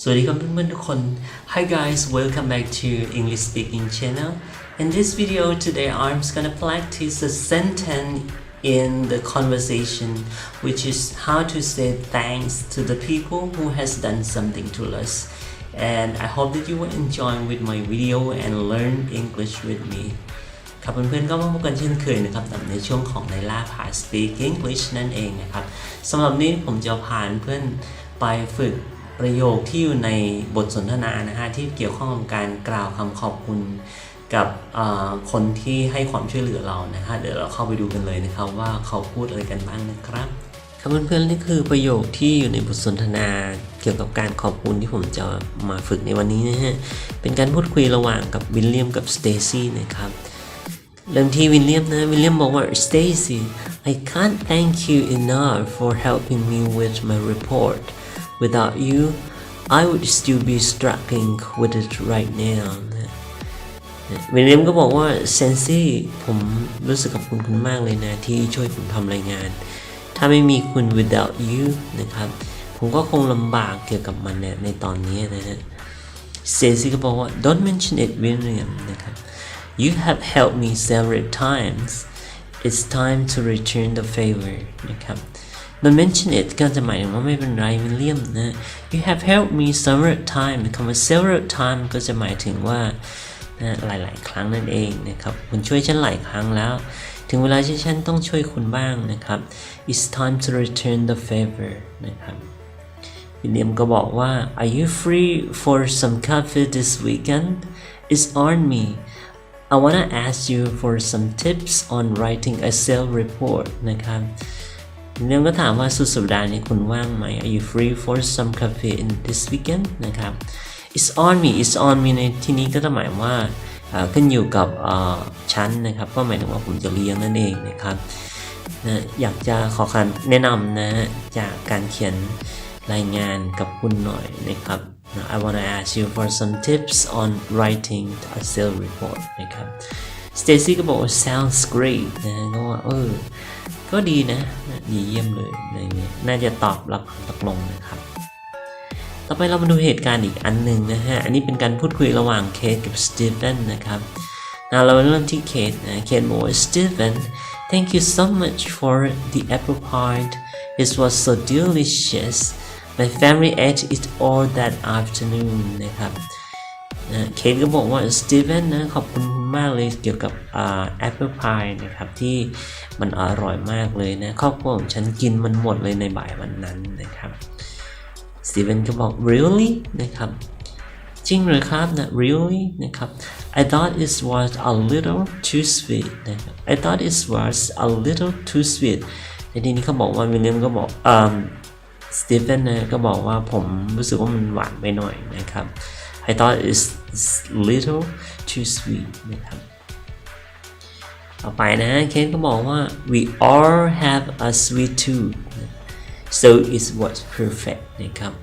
สวัสดีครับเพื่อนๆทุกคน Hi guys welcome back to English speaking channel in this video today I'm just gonna practice a sentence in the conversation which is how to say thanks to the people who has done something to us and I hope that you will enjoy with my video and learn English with me ครับเพื่อนๆก็มาพบกันเช่นเคยนะครับในช่วงของไลล่าพา Speak English นั่นเองนะครับสำหรับนี้ผมจะพาเพื่อนไปฝึก ประโยคที่อยู่ในบทสนทนานะฮะที่เกี่ยวข้องกับการกล่าวคำขอบคุณกับคนที่ให้ความช่วยเหลือเรานะฮะเดี๋ยวเราเข้าไปดูกันเลยนะครับว่าเขาพูดอะไรกันบ้างนะครับครับเพื่อนๆนี่คือประโยคที่อยู่ในบทสนทนาเกี่ยวกับการขอบคุณที่ผมจะมาฝึกในวันนี้นะฮะเป็นการพูดคุยระหว่างกับวิลเลียมกับสเตซี่นะครับเริ่มที่วิลเลียมนะวิลเลียมบอกว่า Stacy I can't thank you enough for helping me with my report without you I would still be struggling with it right now นะวิลเลียมก็บอกว่าเซนซี่ผมรู้สึกขอบคุณคุณมากเลยนะ ที่ช่วยผมทำรายงาน ถ้าไม่มีคุณ without you นะครับ ผมก็คงลำบากเกี่ยวกับมันเนี่ยในตอนนี้นะฮะ เซซี่ก็บอกว่า don't mention it William นะครับ you have helped me several times it's time to return the favor นะครับ don't mention it ก็จะหมายถึงว่าไม่เป็นไรวิลเลียมนะ you have helped me several times คำว่า several times ก็จะหมายถึงว่านะหลาย ๆ ครั้งนั่นเองนะครับคุณช่วยฉันหลายครั้งแล้ว ถึงเวลาที่ฉันต้องช่วยคุณบ้างนะครับ it's time to return the favor นะครับวิลเลียมก็บอกว่า Are you free for some coffee this weekend? It's on me. I wanna ask you for some tips on writing a sales report นะครับ เลียมก็ถามว่าสุดสัปดาห์นี้คุณว่างไหม Are you free for some coffee in this weekend นะครับ It's on me It's on me ในที่นี้ก็จะหมายว่าขึ้นอยู่กับเอ่อฉันนะครับ ก็หมายถึงว่าผมจะเลี้ยงนั่นเองนะครับนะอยากจะขอคำแนะนำนะจากการเขียนรายงานกับคุณหน่อยนะครับ I wanna ask you for some tips on writing a sales report นะครับ Stacy ก็บอกว่า sounds great นะก็ว่าเออ ก็ดีนะ ดีเยี่ยมเลยอะไรเงี้ยน่าจะตอบรับคำตกลงนะครับ ต่อไปเรามาดูเหตุการณ์อีกอันหนึ่งนะฮะ อันนี้เป็นการพูดคุยระหว่างเคทกับสตีเฟนนะครับนะเราเริ่มที่เคทนะเคทบอกว่า Stephen thank you so much for the apple pie it was so delicious my family ate it all that afternoon นะครับเคทก็บอกว่า Stephen นะขอบคุณ มากเลยเกี่ยวกับแอ่า apple pie นะครับที่มันอร่อยมากเลยนะครอบครัวของฉันกินมันหมดเลยในบ่ายวันนั้นนะครับสตีเวนก็บอก really นะครับจริงหรือครับนะ really นะครับ I thought it was a little too sweet นะครับ I thought it was a little too sweet แต่ทีนี้เขาบอกว่าวิลเลียมก็บอกอืมสตีเฟนนะก็บอกว่าผมรู้สึกว่ามันหวานไปหน่อยนะครับ I thought it's little too sweet นะครับต่อไปนะเคนก็บอกว่า we all have a sweet tooth so it's what's perfect นะครับ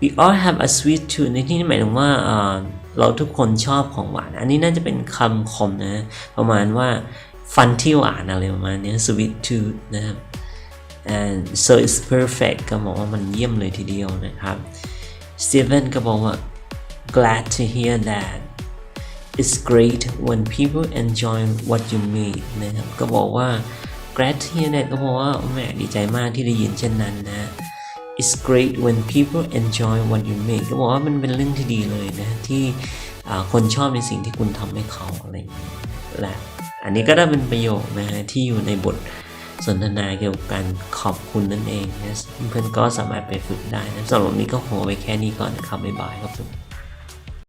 we all have a sweet tooth ในที่นี้หมายถึงว่าเอ่อเราทุกคนชอบของหวาน อันนี้น่าจะเป็นคำคมนะ ประมาณว่าฟันที่หวานอะไรประมาณนี้ sweet tooth นะครับ and so it's perfect ก็บอกว่ามันเยี่ยมเลยทีเดียวนะครับ Steven ก็บอกว่า glad to hear that It's great when people enjoy what you make นะครับก็บอกว่า glad to hear that ก็บอกว่าแหมดีใจมากที่ได้ยินเช่นนั้นนะ It's great when people enjoy what you make ก็บอกว่ามันเป็นเรื่องที่ดีเลยนะ ที่คนชอบในสิ่งที่คุณทำให้เขาอะไรอย่างนี้และอันนี้ก็ได้เป็นประโยคนะฮะที่อยู่ในบทสนทนาเกี่ยวกับการขอบคุณนั่นเองนะเพื่อนๆก็สามารถไปฝึกได้นะสำหรับวันนี้ก็ขอไว้แค่นี้ก่อนนะครับบ๊ายบายครับผม